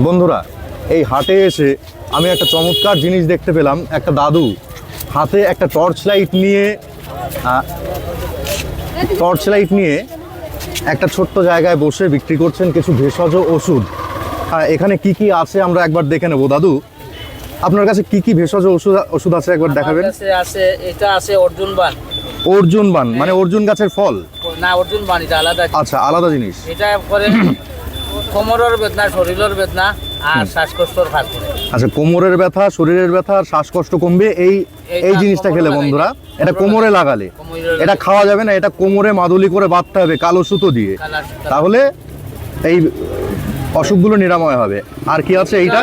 বন্ধুরা এই হাটে এসে আমি একটা চমৎকার জিনিস দেখতে পেলাম একটা দাদু হাতে একটা টর্চ লাইট নিয়ে টর্চ লাইট নিয়ে একটা ছোট্ট জায়গায় বসে বিক্রি করছেন কিছু ভেষজ ওষুধ। হ্যাঁ এখানে কি কি আছে আমরা একবার দেখে নেব। দাদু আপনার কাছে কি কি ভেষজ ওষুধ ওষুধ আছে একবার দেখাবেন? আছে এটা আছে অর্জুন বান। অর্জুন বান মানে অর্জুন গাছের ফল? না অর্জুন বান এটা আলাদা আচ্ছা আলাদা জিনিস। এটা করে কোমরের বেদনা শরীরের বেদনা আর শ্বাসকষ্টর কাজ করে আচ্ছা কোমরের ব্যথা শরীরের ব্যথা আর শ্বাসকষ্ট কমবে এই এই জিনিসটা খেলে বন্ধুরা এটা কোমরে লাগালে। এটা খাওয়া যাবে না এটা কোমরে মাদুলি করে বাঁধতে হবে কালো সুতো দিয়ে। তাহলে এই অসুখগুলো নিরাময় হবে। আর কি আছে এইটা?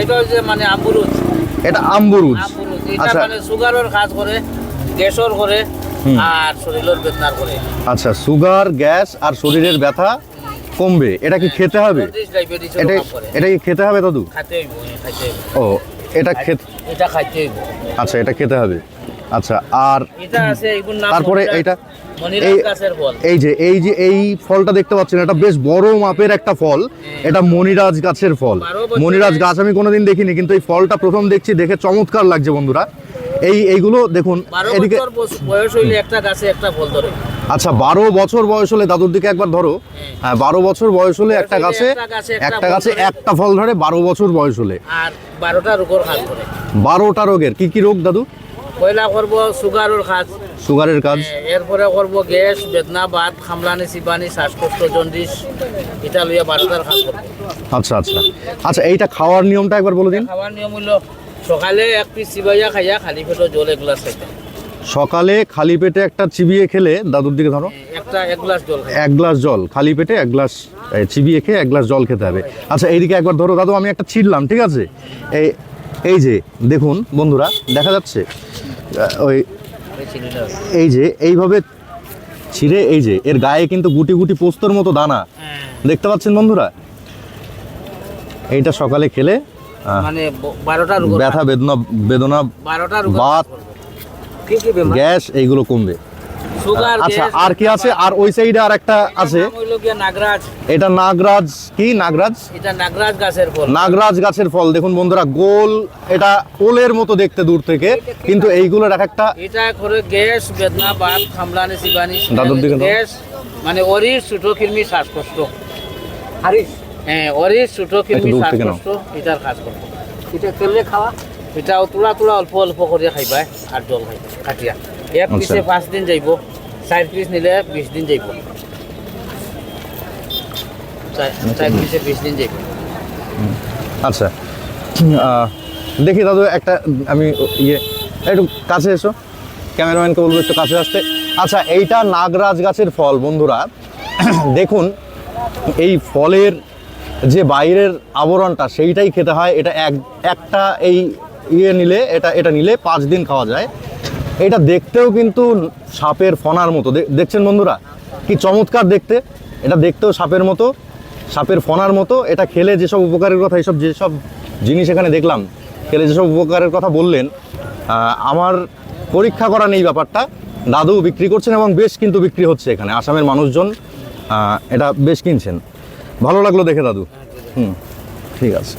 এটা হচ্ছে মানে আম্বুরুজ। এটা আম্বুরুজ। আচ্ছা। মানে সুগারের কাজ করে গ্যাসর করে আর শরীরের বেদনার করে। আচ্ছা সুগার গ্যাস আর শরীরের ব্যথা কমবে এটা কি খেতে হবে? এটা এটা কি খেতে হবে দাদু? ও এটা খেতে এটা খাইতে আচ্ছা এটা খেতে হবে। আচ্ছা আর এটা তারপরে এইটা এই- এই যে এই যে এই ফলটা দেখতে পাচ্ছেন এটা বেশ বড় মাপের একটা ফল। এটা মনিরাজ গাছের ফল। মনিরাজ গাছ আমি কোনোদিন দেখিনি কিন্তু এই ফলটা প্রথম দেখছি দেখে চমৎকার লাগছে বন্ধুরা। এই এইগুলো দেখুন এদিকে বয়স হইলে একটা গাছে একটা ফল ধরে। আচ্ছা বারো বছর বয়স হলে দাদুর দিকে একবার ধরো। হ্যাঁ। বারো বছর বয়স হলে একটা হলে গাছে একটা গাছে একটা ফল ধরে। বারো বছর বয়স হলে। আর বারোটা রোগের কাজ করে। বারোটা রোগের। কি কি রোগ দাদু? পয়লা করব সুগারের কাজ। সুগারের কাজ। এরপরে করব গ্যাস বেদনা বাত খামলানি সিবানি শ্বাসকষ্ট জন্ডিস এটা লইয়া বারোটার কাজ করব। আচ্ছা আচ্ছা। আচ্ছা এইটা খাওয়ার নিয়মটা একবার বলে দিন। খাওয়ার নিয়ম হইল সকালে এক পিস চিবাইয়া খাইয়া খালি পেটো জল এক গ্লাস খাইতে। সকালে খালি পেটে একটা চিবিয়ে খেলে দাদুর দিকে ধরো। একটা এক গ্লাস জল এক গ্লাস জল খালি পেটে এক গ্লাস চিবিয়ে খেয়ে এক গ্লাস জল খেতে হবে। আচ্ছা এইদিকে একবার ধরো দাদু আমি একটা ছিড়লাম ঠিক আছে? এই এই যে দেখুন বন্ধুরা দেখা যাচ্ছে ওই এই যে এইভাবে ছিঁড়ে এই যে এর গায়ে কিন্তু গুটি গুটি পোস্তর মতো দানা। দেখতে পাচ্ছেন বন্ধুরা? এইটা সকালে খেলে মানে ব্যথা বেদনা বেদনা বাত গ্যাস এইগুলো কমবে। আচ্ছা আর কি আছে? আর ওই সাইডে আর একটা আছে। নাগরাজ। এটা নাগরাজ কি নাগরাজ? এটা নাগরাজ গাছের ফল। নাগরাজ গাছের ফল। দেখুন বন্ধুরা গোল এটা ওলের মতো দেখতে দূর থেকে কিন্তু এইগুলোর এক একটা এটা করে গ্যাস বেদনা বাত খামলানি সিবানি দাদুর দিকে গ্যাস মানে অরির ছোট কিরমি শ্বাসকষ্ট। হ্যাঁ অরির ছোট কিরমি দূর শ্বাসকষ্ট এটার কাজ করব। এটা কেমনে খাওয়া? এটা তোলা তোলা অল্প অল্প করে খাইবা আর জল খাইবা কাটিয়া। এক আচ্ছা। পিসে পাঁচ দিন যাইব চার পিস নিলে বিশ দিন যাইব। চার পিসে বিশ দিন যাইব। আচ্ছা। দেখি দাদু একটা আমি ইয়ে একটু কাছে এসো। ক্যামেরাম্যানকে বলব একটু কাছে আসতে। আচ্ছা এইটা নাগরাজ গাছের ফল বন্ধুরা। দেখুন এই ফলের যে বাইরের আবরণটা সেইটাই খেতে হয়। এটা এক একটা এই ইয়ে নিলে, এটা এটা নিলে পাঁচ দিন খাওয়া যায়। এটা দেখতেও কিন্তু সাপের ফনার মতো। দেখছেন বন্ধুরা? কি চমৎকার দেখতে। এটা দেখতেও সাপের মতো, সাপের ফনার মতো। এটা খেলে যেসব উপকারের কথা এইসব যেসব জিনিস এখানে দেখলাম, খেলে যেসব উপকারের কথা বললেন আমার পরীক্ষা করা নেই ব্যাপারটা। দাদু বিক্রি করছেন এবং বেশ কিন্তু বিক্রি হচ্ছে এখানে। আসামের মানুষজন এটা বেশ কিনছেন। ভালো লাগল দেখে, দাদু। হুম, ঠিক আছে।